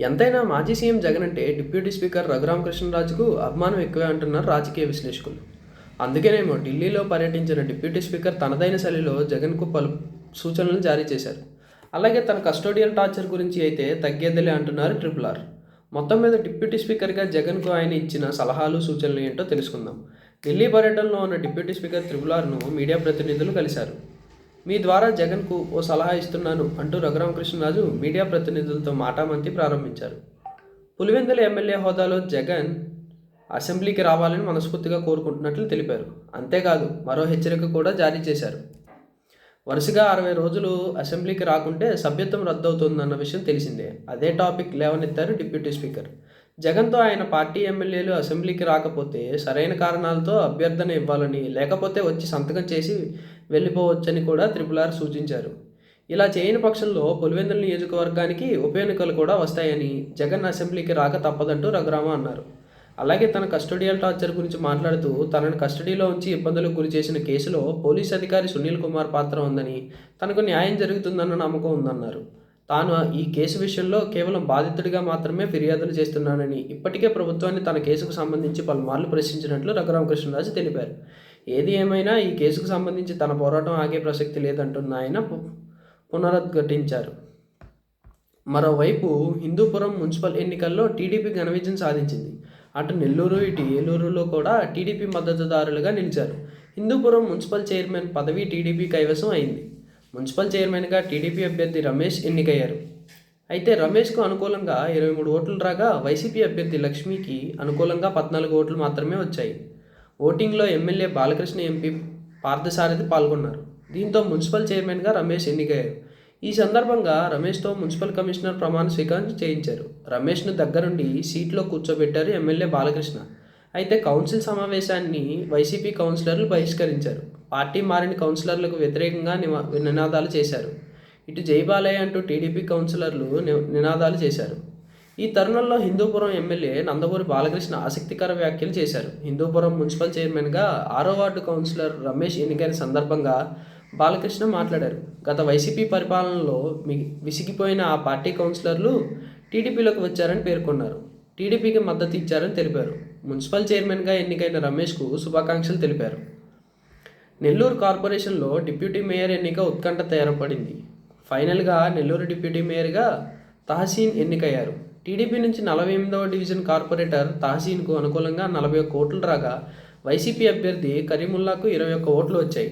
ఎంతైనా మాజీ సీఎం జగన్ అంటే డిప్యూటీ స్పీకర్ రఘురామకృష్ణరాజుకు అభిమానం ఎక్కువే అంటున్నారు రాజకీయ విశ్లేషకులు. అందుకేనేమో ఢిల్లీలో పర్యటించిన డిప్యూటీ స్పీకర్ తనదైన శైలిలో జగన్కు పలు సూచనలు జారీ చేశారు. అలాగే తన కస్టోడియల్ టార్చర్ గురించి అయితే తగ్గేదిలే అంటున్నారు ట్రిపుల్ ఆర్. మొత్తం మీద డిప్యూటీ స్పీకర్గా జగన్కు ఆయన ఇచ్చిన సలహాలు సూచనలు ఏంటో తెలుసుకుందాం. ఢిల్లీ పర్యటనలో ఉన్న డిప్యూటీ స్పీకర్ త్రిపుల్ ఆర్ను మీడియా ప్రతినిధులు కలిశారు. మీ ద్వారా జగన్కు ఓ సలహా ఇస్తున్నాను అంటూ రఘురామకృష్ణరాజు మీడియా ప్రతినిధులతో మాటామంతి ప్రారంభించారు. పులివెందుల ఎమ్మెల్యే హోదాలో జగన్ అసెంబ్లీకి రావాలని మనస్ఫూర్తిగా కోరుకుంటున్నట్లు తెలిపారు. అంతేకాదు మరో హెచ్చరిక కూడా జారీ చేశారు. వరుసగా అరవై రోజులు అసెంబ్లీకి రాకుంటే సభ్యత్వం రద్దవుతుందన్న విషయం తెలిసిందే. అదే టాపిక్ లేవనెత్తారు డిప్యూటీ స్పీకర్. జగన్తో ఆయన పార్టీ ఎమ్మెల్యేలు అసెంబ్లీకి రాకపోతే సరైన కారణాలతో అభ్యర్థన ఇవ్వాలని లేకపోతే వచ్చి సంతకం చేసి వెళ్ళిపోవచ్చని కూడా త్రిపుల్ ఆర్ సూచించారు. ఇలా చేయని పక్షంలో పులివెందుల నియోజకవర్గానికి ఉప ఎన్నికలు కూడా వస్తాయని జగన్ అసెంబ్లీకి రాక తప్పదంటూ రఘురామ అన్నారు. అలాగే తన కస్టోడియల్ టార్చర్ గురించి మాట్లాడుతూ తనను కస్టడీలో ఉంచి ఇబ్బందులకు గురి చేసిన కేసులో పోలీస్ అధికారి సునీల్ కుమార్ పాత్ర ఉందని తనకు న్యాయం జరుగుతుందన్న నమ్మకం ఉందన్నారు. తాను ఈ కేసు విషయంలో కేవలం బాధితుడిగా మాత్రమే ఫిర్యాదులు చేస్తున్నానని ఇప్పటికే ప్రభుత్వాన్ని తన కేసుకు సంబంధించి పలుమార్లు ప్రశ్నించినట్లు రఘురామకృష్ణరాజు తెలిపారు. ఏది ఏమైనా ఈ కేసుకు సంబంధించి తన పోరాటం ఆగే ప్రసక్తి లేదంటున్న ఆయన పునరుద్ఘటించారు పునరుద్ఘాటించారు. మరోవైపు హిందూపురం మున్సిపల్ ఎన్నికల్లో టీడీపీ ఘన విజయం సాధించింది. అటు నెల్లూరు ఇటు ఏలూరులో కూడా టీడీపీ మద్దతుదారులుగా నిలిచారు. హిందూపురం మున్సిపల్ చైర్మన్ పదవి టీడీపీ కైవసం అయింది. మున్సిపల్ చైర్మన్గా టీడీపీ అభ్యర్థి రమేష్ ఎన్నికయ్యారు. అయితే రమేష్కు అనుకూలంగా ఇరవై మూడు ఓట్లు రాగా వైసీపీ అభ్యర్థి లక్ష్మికి అనుకూలంగా పద్నాలుగు ఓట్లు మాత్రమే వచ్చాయి. ఓటింగ్లో ఎమ్మెల్యే బాలకృష్ణ ఎంపీ పార్థసారథి పాల్గొన్నారు. దీంతో మున్సిపల్ చైర్మన్గా రమేష్ ఎన్నికయ్యారు. ఈ సందర్భంగా రమేష్తో మున్సిపల్ కమిషనర్ ప్రమాణ స్వీకారం చేయించారు. రమేష్ను దగ్గరుండి సీట్లో కూర్చోబెట్టారు ఎమ్మెల్యే బాలకృష్ణ. అయితే కౌన్సిల్ సమావేశాన్ని వైసీపీ కౌన్సిలర్లు బహిష్కరించారు. పార్టీ మారిన కౌన్సిలర్లకు వ్యతిరేకంగా నివా- నినాదాలు చేశారు. ఇటు జైబాలయ్య అంటూ టీడీపీ కౌన్సిలర్లు నినాదాలు చేశారు. ఈ తరుణంలో హిందూపురం ఎమ్మెల్యే నందమూరి బాలకృష్ణ ఆసక్తికర వ్యాఖ్యలు చేశారు. హిందూపురం మున్సిపల్ చైర్మన్గా ఆరో వార్డు కౌన్సిలర్ రమేష్ ఎన్నికైన సందర్భంగా బాలకృష్ణ మాట్లాడారు. గత వైసీపీ పరిపాలనలో మి విసిగిపోయిన ఆ పార్టీ కౌన్సిలర్లు టీడీపీలోకి వచ్చారని పేర్కొన్నారు. టీడీపీకి మద్దతు ఇచ్చారని తెలిపారు. మున్సిపల్ చైర్మన్గా ఎన్నికైన రమేష్కు శుభాకాంక్షలు తెలిపారు. నెల్లూరు కార్పొరేషన్లో డిప్యూటీ మేయర్ ఎన్నిక ఉత్కంఠ ఏర్పడింది ఫైనల్గా నెల్లూరు డిప్యూటీ మేయర్గా తహసీన్ ఎన్నికయ్యారు. టీడీపీ నుంచి నలభై ఎనిమిదవ డివిజన్ కార్పొరేటర్ తహసీన్కు అనుకూలంగా నలభై ఒక్క ఓట్లు రాగా వైసీపీ అభ్యర్థి కరీముల్లాకు ఇరవై ఒక్క ఓట్లు వచ్చాయి.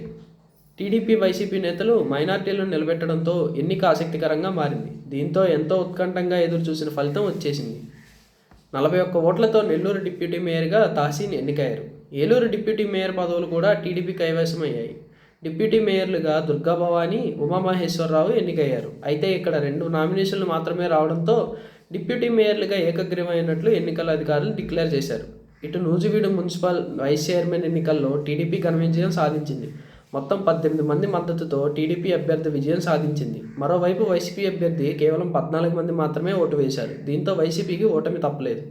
టీడీపీ వైసీపీ నేతలు మైనార్టీలను నిలబెట్టడంతో ఎన్నిక ఆసక్తికరంగా మారింది. దీంతో ఎంతో ఉత్కంఠంగా ఎదురు చూసిన ఫలితం వచ్చేసింది. నలభై ఒక్క ఓట్లతో నెల్లూరు డిప్యూటీ మేయర్గా తహసీన్ ఎన్నికయ్యారు. ఏలూరు డిప్యూటీ మేయర్ పదవులు కూడా టీడీపీ కైవసమయ్యాయి. డిప్యూటీ మేయర్లుగా దుర్గా భవానీ ఉమామహేశ్వరరావు ఎన్నికయ్యారు. అయితే ఇక్కడ రెండు నామినేషన్లు మాత్రమే రావడంతో డిప్యూటీ మేయర్లుగా ఏకగ్రీవమైనట్లు ఎన్నికల అధికారులు డిక్లేర్ చేశారు. ఇటు నూజివీడు మున్సిపల్ వైస్ చైర్మన్ ఎన్నికల్లో టీడీపీ ఘన విజయం సాధించింది. మొత్తం పద్దెనిమిది మంది మద్దతుతో టీడీపీ అభ్యర్థి విజయం సాధించింది. మరోవైపు వైసీపీ అభ్యర్థి కేవలం పద్నాలుగు మంది మాత్రమే ఓటు వేశారు. దీంతో వైసీపీకి ఓటమి తప్పలేదు.